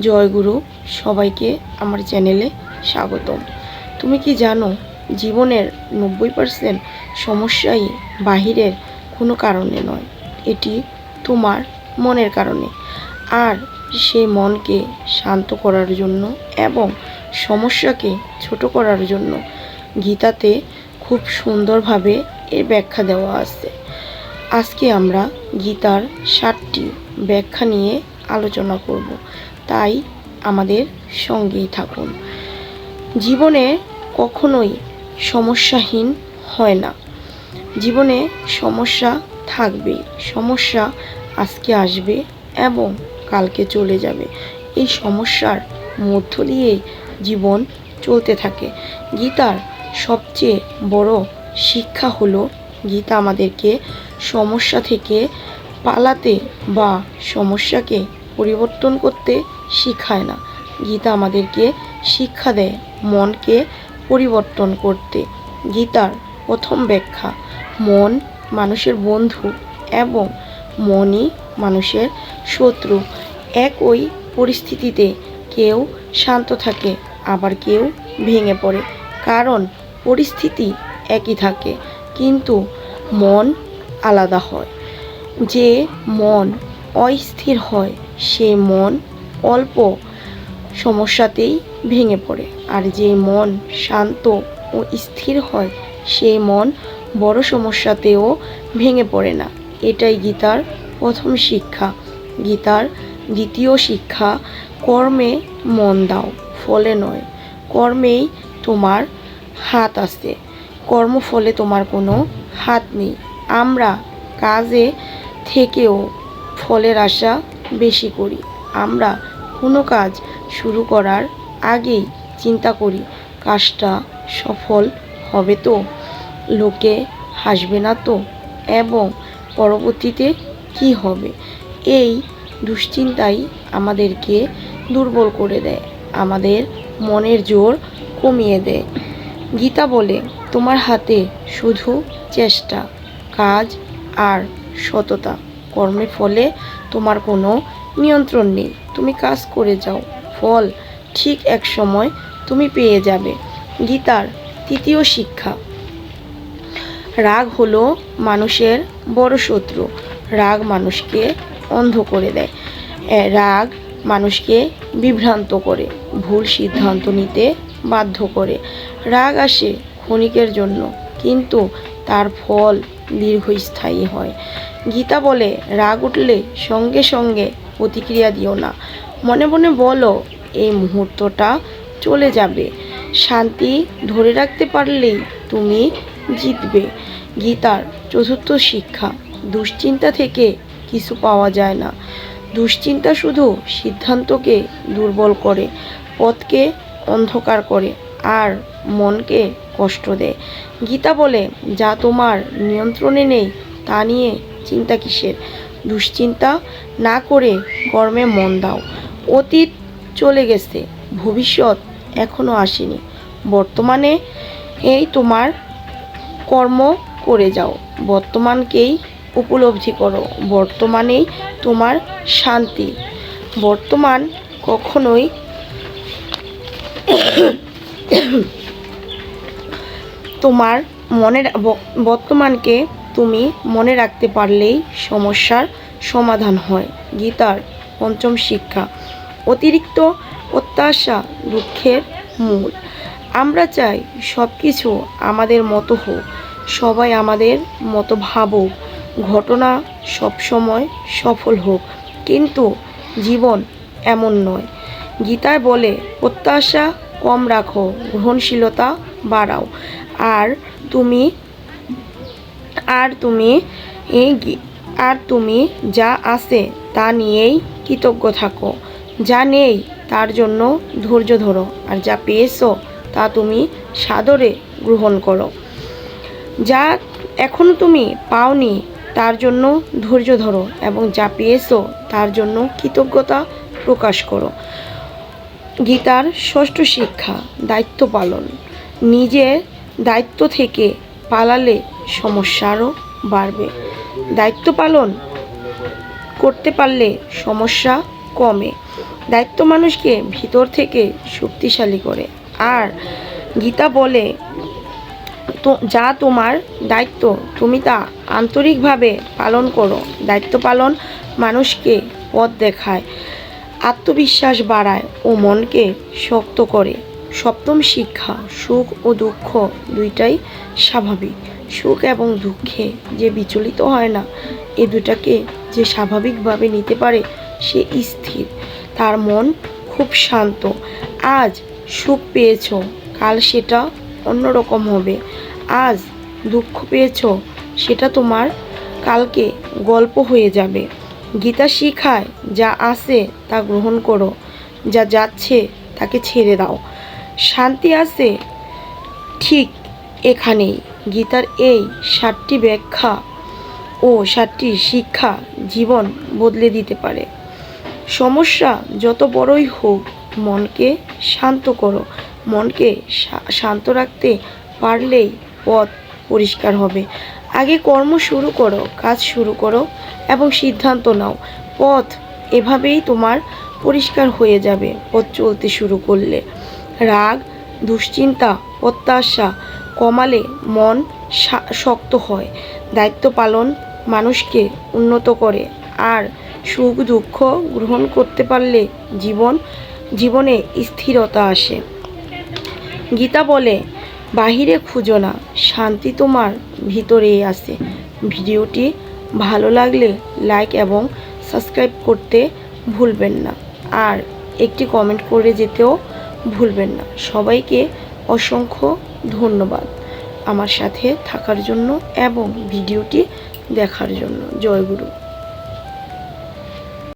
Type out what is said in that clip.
জয়গুরু সবাইকে আমার চ্যানেলে স্বাগতম। তুমি কি জানো, জীবনের নব্বই পার্সেন্ট সমস্যাই বাহিরের কোনো কারণে নয়। এটি তোমার মনের কারণে। আর সেই মনকে শান্ত করার জন্য এবং সমস্যাকে ছোট করার জন্য গীতাতে খুব সুন্দরভাবে এর ব্যাখ্যা দেওয়া আছে। আজকে আমরা গীতার ষাটটি ব্যাখ্যা নিয়ে আলোচনা করব। তাই আমাদের সঙ্গেই থাকুন। জীবনে কখনোই সমস্যাহীন হয় না। জীবনে সমস্যা থাকবে সমস্যা আজকে আসবে এবং কালকে চলে যাবে। এই সমস্যার মধ্য দিয়েই জীবন চলতে থাকে। গীতার সবচেয়ে বড় শিক্ষা হলো, গীতা আমাদেরকে সমস্যা থেকে পালাতে বা সমস্যাকে পরিবর্তন করতে শিখায় না। গীতা আমাদেরকে শিক্ষা দেয় মনকে পরিবর্তন করতে। গীতার প্রথম ব্যাখ্যা, মন মানুষের বন্ধু এবং মনই মানুষের শত্রু। একই পরিস্থিতিতে কেউ শান্ত থাকে, আবার কেউ ভেঙে পড়ে। কারণ পরিস্থিতি একই থাকে, কিন্তু মন আলাদা হয়। যে মন অস্থির হয়, সে মন অল্প সমস্যাতেই ভেঙে পড়ে। আর যে মন শান্ত ও স্থির হয় সেই মন বড় সমস্যাতেও ভেঙে পড়ে না। এটাই গীতার প্রথম শিক্ষা। গীতার দ্বিতীয় শিক্ষা, কর্মে মন দাও, ফলে নয়। কর্মেই তোমার হাত আছে। কর্মফলে তোমার কোনো হাত নেই। আমরা কাজে থেকেও ফলের আশা বেশি করি। আমরা কোনো কাজ শুরু করার আগেই চিন্তা করি, কাজটা সফল হবে তো? লোকে হাসবে না তো? এবং পরবর্তীতে কি হবে? এই দুশ্চিন্তাই আমাদেরকে দুর্বল করে দেয়, আমাদের মনের জোর কমিয়ে দেয়। গীতা বলে, তোমার হাতে শুধু চেষ্টা, কাজ আর সততা। কর্মের ফলে তোমার কোনো নিয়ন্ত্রণ নেই। তুমি কাজ করে যাও। ফল, ঠিক এক সময় তুমি পেয়ে যাবে। গীতার তৃতীয় শিক্ষা। রাগ হলো মানুষের বড় শত্রু। রাগ মানুষকে অন্ধ করে দেয়। রাগ মানুষকে বিভ্রান্ত করে, ভুল সিদ্ধান্ত নিতে বাধ্য করে। রাগ আসে ক্ষণিকের জন্য, কিন্তু তার ফল দীর্ঘস্থায়ী হয়। গীতা বলে, রাগ উঠলে সঙ্গে সঙ্গে প্রতিক্রিয়া দিও না। মনে মনে বলো, এই মুহূর্তটা চলে যাবে। শান্তি ধরে রাখতে পারলেই তুমি জিতবে। গীতার চতুর্থ শিক্ষা, দুশ্চিন্তা থেকে কিছু পাওয়া যায় না। দুশ্চিন্তা শুধু সিদ্ধান্তকে দুর্বল করে, পথকে অন্ধকার করে আর মনকে কষ্ট দেয়। গীতা বলে, যা তোমার নিয়ন্ত্রণে নেই, তা নিয়ে চিন্তা কিসের? দুশ্চিন্তা না করে কর্মে মন দাও। অতীত চলে গেছে, ভবিষ্যৎ এখনও আসেনি। বর্তমানে এই তোমার কর্ম করে যাও। বর্তমানকেই উপলব্ধি করো। বর্তমানেই তোমার শান্তি। বর্তমান কখনোই তোমার মনের বর্তমানকে তুমি মনে রাখতে পারলেই সমস্যার সমাধান হয়। গীতার পঞ্চম শিক্ষা, অতিরিক্ত প্রত্যাশা দুঃখের মূল। আমরা চাই সব কিছু আমাদের মতো হোক, সবাই আমাদের মতো ভাবুক, ঘটনা সবসময় সফল হোক, কিন্তু জীবন এমন নয়। গীতায় বলে, প্রত্যাশা কম রাখো, গ্রহণশীলতা বাড়াও। আর তুমি আর তুমি আর তুমি যা আছে তা নিয়েই কৃতজ্ঞ থাকো। যা নেই তার জন্য ধৈর্য ধরো, আর যা পেয়েছ তা তুমি সাদরে গ্রহণ করো। যা এখনও তুমি পাওনি তার জন্য ধৈর্য ধরো, এবং যা পেয়েছ তার জন্য কৃতজ্ঞতা প্রকাশ করো। গীতার ষষ্ঠ শিক্ষা, দায়িত্ব পালন। নিজের দায়িত্ব থেকে পালালে সমস্যা আরও বাড়বে। দায়িত্ব পালন করতে পারলে সমস্যা কমে। দায়িত্ব মানুষকে ভিতর থেকে শক্তিশালী করে। আর গীতা বলে, তো, যা তোমার দায়িত্ব, তুমি তা আন্তরিকভাবে পালন করো। দায়িত্ব পালন মানুষকে পথ দেখায়, আত্মবিশ্বাস বাড়ায় ও মনকে শক্ত করে। সপ্তম শিক্ষা, সুখ ও দুঃখ দুইটাই স্বাভাবিক। সুখ এবং দুঃখে যে বিচলিত হয় না, এ দুটাকে যে স্বাভাবিকভাবে নিতে পারে, সে স্থির। তার মন খুব শান্ত। আজ সুখ পেয়েছ, কাল সেটা অন্যরকম হবে। আজ দুঃখ পেয়েছ, সেটা তোমার কালকে গল্প হয়ে যাবে। গীতা শিখায়, যা আসে তা গ্রহণ করো, যা যাচ্ছে তাকে ছেড়ে দাও। শান্তি আছে? ঠিক এখানেই। গীতার এই সাতটি ব্যাখ্যা ও সাতটি শিক্ষা জীবন বদলে দিতে পারে। সমস্যা যত বড়ই হোক, মনকে শান্ত করো। মনকে শান্ত রাখতে পারলেই পথ পরিষ্কার হবে। আগে কর্ম শুরু করো, কাজ শুরু করো এবং সিদ্ধান্ত নাও। পথ এভাবেই তোমার পরিষ্কার হয়ে যাবে, পথ চলতে শুরু করলে। রাগ, দুশ্চিন্তা, প্রত্যাশা, কমালে মন শক্ত হয়। দায়িত্ব পালন মানুষকে উন্নত করে। আর সুখ, দুঃখ গ্রহণ করতে পারলে জীবন, জীবনে স্থিরতা আসে। গীতা বলে, বাহিরে খুঁজো না, শান্তি তোমার ভিতরেই আছে। ভিডিওটি ভালো লাগলে লাইক এবং সাবস্ক্রাইব করতে ভুলবেন না। আর একটি কমেন্ট করে যেতেও ভুলবেন না। সবাইকে অসংখ্য ধন্যবাদ আমার সাথে থাকার জন্য এবং ভিডিওটি দেখার জন্য। জয় গুরু।